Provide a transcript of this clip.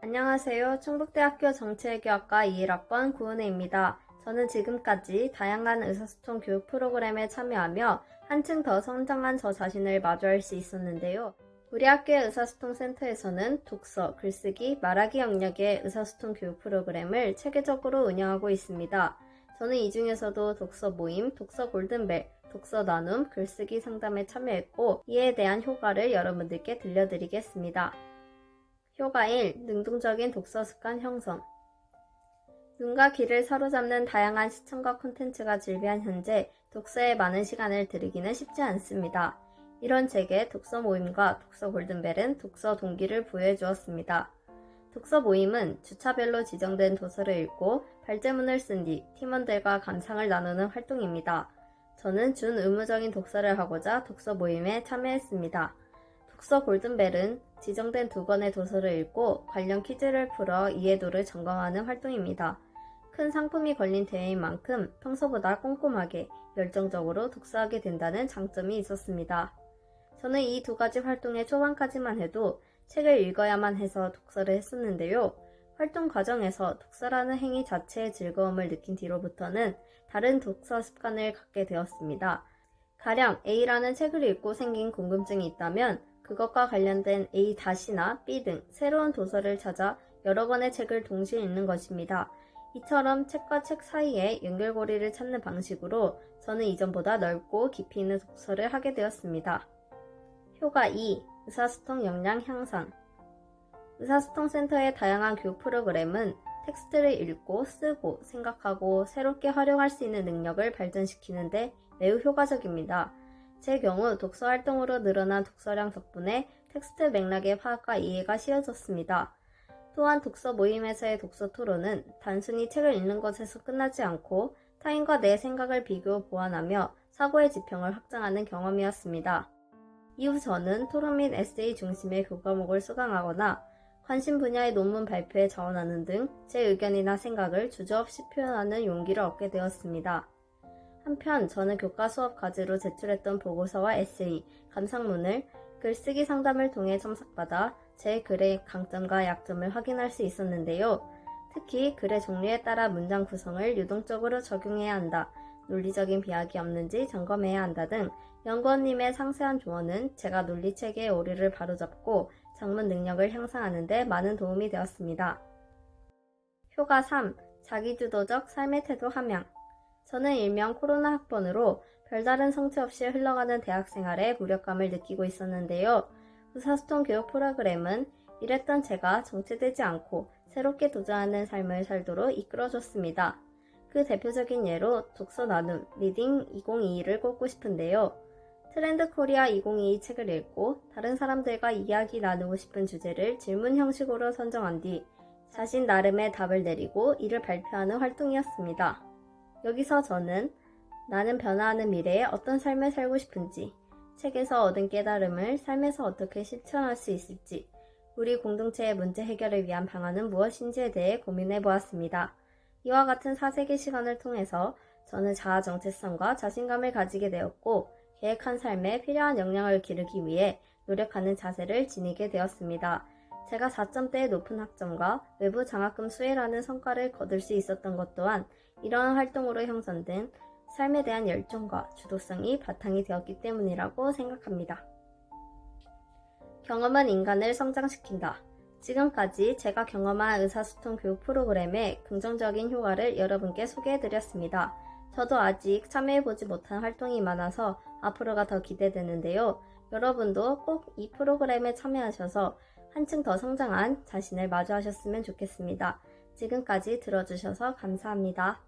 안녕하세요. 충북대학교 정치외교학과 21학번 구은혜입니다. 저는 지금까지 다양한 의사소통 교육 프로그램에 참여하며 한층 더 성장한 저 자신을 마주할 수 있었는데요. 우리 학교의 의사소통 센터에서는 독서, 글쓰기, 말하기 영역의 의사소통 교육 프로그램을 체계적으로 운영하고 있습니다. 저는 이 중에서도 독서 모임, 독서 골든벨, 독서 나눔, 글쓰기 상담에 참여했고 이에 대한 효과를 여러분들께 들려드리겠습니다. 효과 1. 능동적인 독서 습관 형성 눈과 귀를 사로잡는 다양한 시청과 콘텐츠가 즐비한 현재 독서에 많은 시간을 들이기는 쉽지 않습니다. 이런 제게 독서 모임과 독서 골든벨은 독서 동기를 부여해 주었습니다. 독서 모임은 주차별로 지정된 도서를 읽고 발제문을 쓴 뒤 팀원들과 감상을 나누는 활동입니다. 저는 준 의무적인 독서를 하고자 독서 모임에 참여했습니다. 독서 골든벨은 지정된 두 권의 도서를 읽고 관련 퀴즈를 풀어 이해도를 점검하는 활동입니다. 큰 상품이 걸린 대회인 만큼 평소보다 꼼꼼하게 열정적으로 독서하게 된다는 장점이 있었습니다. 저는 이 두 가지 활동의 초반까지만 해도 책을 읽어야만 해서 독서를 했었는데요. 활동 과정에서 독서라는 행위 자체의 즐거움을 느낀 뒤로부터는 다른 독서 습관을 갖게 되었습니다. 가령 A라는 책을 읽고 생긴 궁금증이 있다면 그것과 관련된 A-나 B 등 새로운 도서를 찾아 여러 권의 책을 동시에 읽는 것입니다. 이처럼 책과 책 사이에 연결고리를 찾는 방식으로 저는 이전보다 넓고 깊이 있는 독서를 하게 되었습니다. 효과 2. 의사소통 역량 향상 의사소통 센터의 다양한 교육 프로그램은 텍스트를 읽고 쓰고 생각하고 새롭게 활용할 수 있는 능력을 발전시키는데 매우 효과적입니다. 제 경우 독서 활동으로 늘어난 독서량 덕분에 텍스트 맥락의 파악과 이해가 쉬워졌습니다. 또한 독서 모임에서의 독서 토론은 단순히 책을 읽는 것에서 끝나지 않고 타인과 내 생각을 비교 보완하며 사고의 지평을 확장하는 경험이었습니다. 이후 저는 토론 및 에세이 중심의 교과목을 수강하거나 관심 분야의 논문 발표에 자원하는 등 제 의견이나 생각을 주저없이 표현하는 용기를 얻게 되었습니다. 한편 저는 교과 수업 과제로 제출했던 보고서와 에세이, 감상문을 글쓰기 상담을 통해 첨삭받아 제 글의 강점과 약점을 확인할 수 있었는데요. 특히 글의 종류에 따라 문장 구성을 유동적으로 적용해야 한다, 논리적인 비약이 없는지 점검해야 한다 등 연구원님의 상세한 조언은 제가 논리 체계의 오류를 바로잡고 작문 능력을 향상하는 데 많은 도움이 되었습니다. 효과 3. 자기주도적 삶의 태도 함양 저는 일명 코로나 학번으로 별다른 성취 없이 흘러가는 대학 생활에 무력감을 느끼고 있었는데요. 의사소통 교육 프로그램은 이랬던 제가 정체되지 않고 새롭게 도전하는 삶을 살도록 이끌어줬습니다. 그 대표적인 예로 독서 나눔 리딩 2022를 꼽고 싶은데요. 트렌드 코리아 2022 책을 읽고 다른 사람들과 이야기 나누고 싶은 주제를 질문 형식으로 선정한 뒤 자신 나름의 답을 내리고 이를 발표하는 활동이었습니다. 여기서 저는 나는 변화하는 미래에 어떤 삶을 살고 싶은지, 책에서 얻은 깨달음을 삶에서 어떻게 실천할 수 있을지, 우리 공동체의 문제 해결을 위한 방안은 무엇인지에 대해 고민해 보았습니다. 이와 같은 사색의 시간을 통해서 저는 자아 정체성과 자신감을 가지게 되었고, 계획한 삶에 필요한 역량을 기르기 위해 노력하는 자세를 지니게 되었습니다. 제가 4점대의 높은 학점과 외부 장학금 수혜라는 성과를 거둘 수 있었던 것 또한 이러한 활동으로 형성된 삶에 대한 열정과 주도성이 바탕이 되었기 때문이라고 생각합니다. 경험은 인간을 성장시킨다. 지금까지 제가 경험한 의사소통 교육 프로그램의 긍정적인 효과를 여러분께 소개해드렸습니다. 저도 아직 참여해보지 못한 활동이 많아서 앞으로가 더 기대되는데요. 여러분도 꼭 이 프로그램에 참여하셔서 한층 더 성장한 자신을 마주하셨으면 좋겠습니다. 지금까지 들어주셔서 감사합니다.